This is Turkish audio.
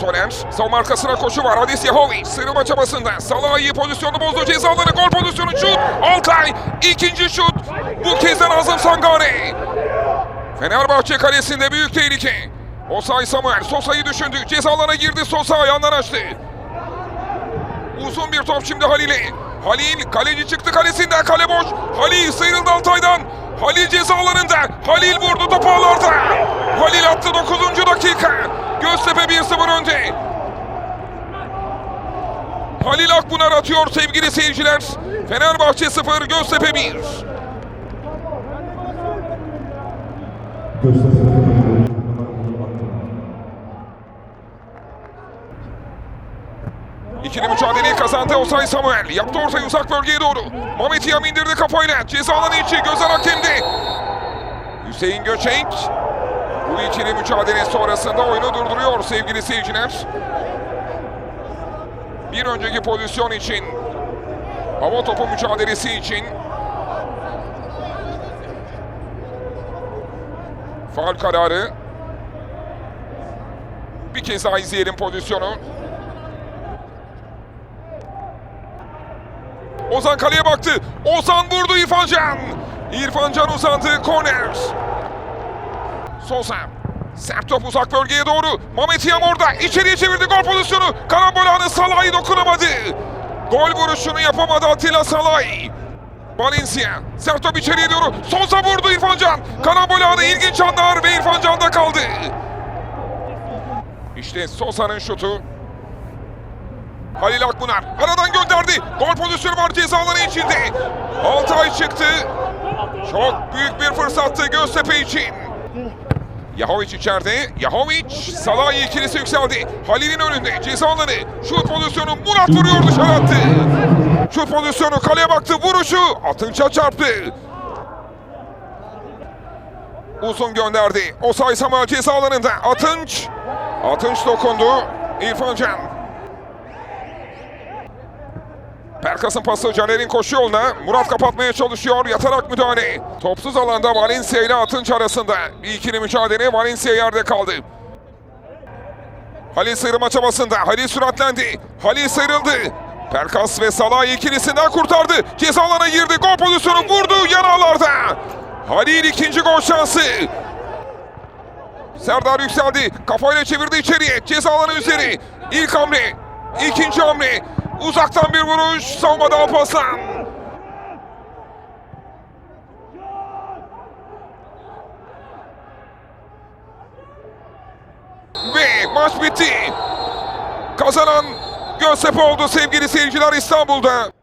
Koner. Savunma arkasına koşu var. Hadis Yahovic sıyrılma çabasında. Salah iyi pozisyonu bozdu. Ceza alanı gol pozisyonu şut. Altay ikinci şut. Bu kez de Nazım Sangare. Fenerbahçe kalesinde büyük tehlike. Osay Samuel Sosa'yı düşündü. Ceza alana girdi. Sosa ayağından açtı. Uzun bir top şimdi Halil'e. Halil kaleci çıktı kalesinden kale boş. Halil sıyrıldı Altay'dan. Halil ceza alanında. Halil vurdu topu ağlarda. Halil attı 9. dakika. Göztepe 1-0 önde. Halil Akbunar atıyor sevgili seyirciler. Fenerbahçe 0, Göztepe 1. İkili mücadeleyi kazandı Osay Samuel. Yaptı ortayı uzak bölgeye doğru. Mehmet Yam indirdi kafayla. Ceza içi gözler hakemdi. Hüseyin Göçenk. Bu ikili mücadele sonrasında oyunu durduruyor sevgili seyirciler. Bir önceki pozisyon için hava topu mücadelesi için faul kararı bir kez daha izleyelim pozisyonu. Ozan kaleye baktı. Ozan vurdu İrfan Can. İrfan Can uzandı. Korner. Sosa. Sert top uzak bölgeye doğru. Yam orada. İçeriye çevirdi gol pozisyonu. Karambol anı Salah'ı dokunamadı. Gol vuruşunu yapamadı Atilla Salay. Valencia. Sert top içeriye doğru. Sosa vurdu İrfan Can. Karambol anı ilginç anlar ve İrfan Can'da kaldı. İşte Sosa'nın şutu. Halil Akbunar aradan gönderdi. Gol pozisyonu var ceza alanı içinde. Altay çıktı. Çok büyük bir fırsattı Göztepe için. Yahovic içeride. Yahovic Salah ikilisi yükseldi. Halil'in önünde ceza alanı. Şut pozisyonu Murat vuruyor dışarı attı. Şut pozisyonu kaleye baktı. Vuruşu Atınç'a çarptı. Uzun gönderdi. Osay Samuel ceza alanında. Atınç. Atınç dokundu. İrfan Can. Perkas'ın pası Caner'in koşu yoluna. Murat kapatmaya çalışıyor. Yatarak müdahale. Topsuz alanda Valencia ile Atınç arasında. Bir ikili mücadele Valencia yerde kaldı. Halil sıyrılma çabasında. Halil süratlendi. Halil sıyrıldı. Perkas ve Salah ikilisinden kurtardı. Ceza alana girdi. Gol pozisyonu vurdu yanağlarda. Halil ikinci gol şansı. Serdar yükseldi. Kafayla çevirdi içeriye. Ceza alanı üzeri. İlk hamle. ikinci hamle. Uzaktan bir vuruş. Savunmada Alparslan. Ve maç bitti. Kazanan Göztepe oldu sevgili seyirciler İstanbul'da.